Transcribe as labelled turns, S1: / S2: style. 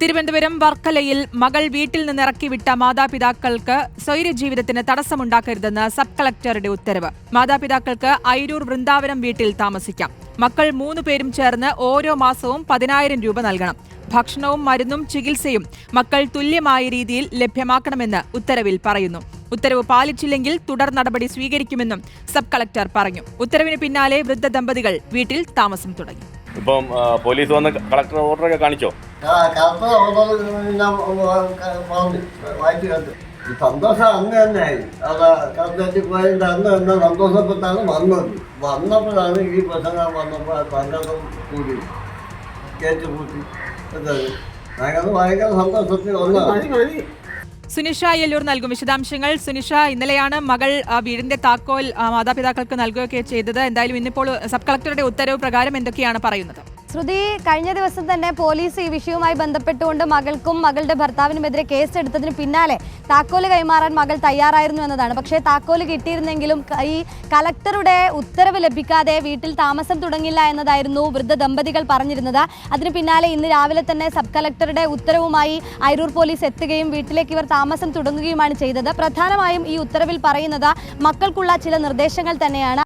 S1: തിരുവനന്തപുരം വർക്കലയിൽ മകൾ വീട്ടിൽ നിന്ന് ഇറക്കിവിട്ട മാതാപിതാക്കൾക്ക് സ്വൈര്യ ജീവിതത്തിന് തടസ്സമുണ്ടാക്കരുതെന്ന് സബ് കളക്ടറുടെ ഉത്തരവ്. മാതാപിതാക്കൾക്ക് ഐരൂർ വൃന്ദാവനം വീട്ടിൽ താമസിക്കാം. മക്കൾ മൂന്ന് പേരും ചേർന്ന് ഓരോ മാസവും പതിനായിരം രൂപ നൽകണം. ഭക്ഷണവും മരുന്നും ചികിത്സയും മക്കൾ തുല്യമായ രീതിയിൽ ലഭ്യമാക്കണമെന്ന് ഉത്തരവിൽ പറയുന്നു. ഉത്തരവ് പാലിച്ചില്ലെങ്കിൽ തുടർ നടപടി സ്വീകരിക്കുമെന്നും സബ് കളക്ടർ പറഞ്ഞു. ഉത്തരവിന് പിന്നാലെ വൃദ്ധ ദമ്പതികൾ വീട്ടിൽ താമസം തുടങ്ങി.
S2: ഇപ്പം പോലീസ് വന്ന് കളക്ടർ ഓർഡറൊക്കെ കാണിച്ചോ?
S3: വായിച്ചു കണ്ടു. സന്തോഷം അന്ന് തന്നെയായി അത് കറുത്തേറ്റി പോയതിന്റെ അന്ന് തന്നെ സന്തോഷപ്പെട്ടാണ് വന്നത്. വന്നപ്പോഴാണ് ഈ പ്രസംഗം വന്നപ്പോൾ സംഘം കൂടി കേട്ടു കൂട്ടി എന്നത് ഞങ്ങൾ ഭയങ്കര സന്തോഷത്തിൽ ഒന്നാണ്.
S1: സുനിഷ അയ്യല്ലൂർ നൽകും വിശദാംശങ്ങൾ. സുനിഷ ഇന്നലെയാണ് മകൾ ആ, വീടിന്റെ താക്കോൽ ആ, മാതാപിതാക്കൾക്ക് നൽകുകയൊക്കെ ചെയ്തത്. എന്തായാലും ഇന്നിപ്പോൾ സബ് കളക്ടറുടെ ഉത്തരവ് പ്രകാരം എന്തൊക്കെയാണ് പറയുന്നത്?
S4: ശ്രുതി കഴിഞ്ഞ ദിവസം തന്നെ പോലീസ് ഈ വിഷയവുമായി ബന്ധപ്പെട്ടുകൊണ്ട് മകൾക്കും മകളുടെ ഭർത്താവിനുമെതിരെ കേസ് എടുത്തതിന് പിന്നാലെ താക്കോൽ കൈമാറാൻ മകൾ തയ്യാറായിരുന്നു എന്നതാണ്. പക്ഷേ താക്കോൽ കിട്ടിയിരുന്നെങ്കിലും ഈ കലക്ടറുടെ ഉത്തരവ് ലഭിക്കാതെ വീട്ടിൽ താമസം തുടങ്ങില്ല എന്നതായിരുന്നു വൃദ്ധ ദമ്പതികൾ പറഞ്ഞിരുന്നത്. അതിന് പിന്നാലെ ഇന്ന് രാവിലെ തന്നെ സബ് കലക്ടറുടെ ഉത്തരവുമായി അരൂർ പോലീസ് എത്തുകയും വീട്ടിലേക്ക് ഇവർ താമസം തുടങ്ങുകയുമാണ് ചെയ്തത്. പ്രധാനമായും ഈ ഉത്തരവിൽ പറയുന്നത് മക്കൾക്കുള്ള ചില നിർദ്ദേശങ്ങൾ തന്നെയാണ്.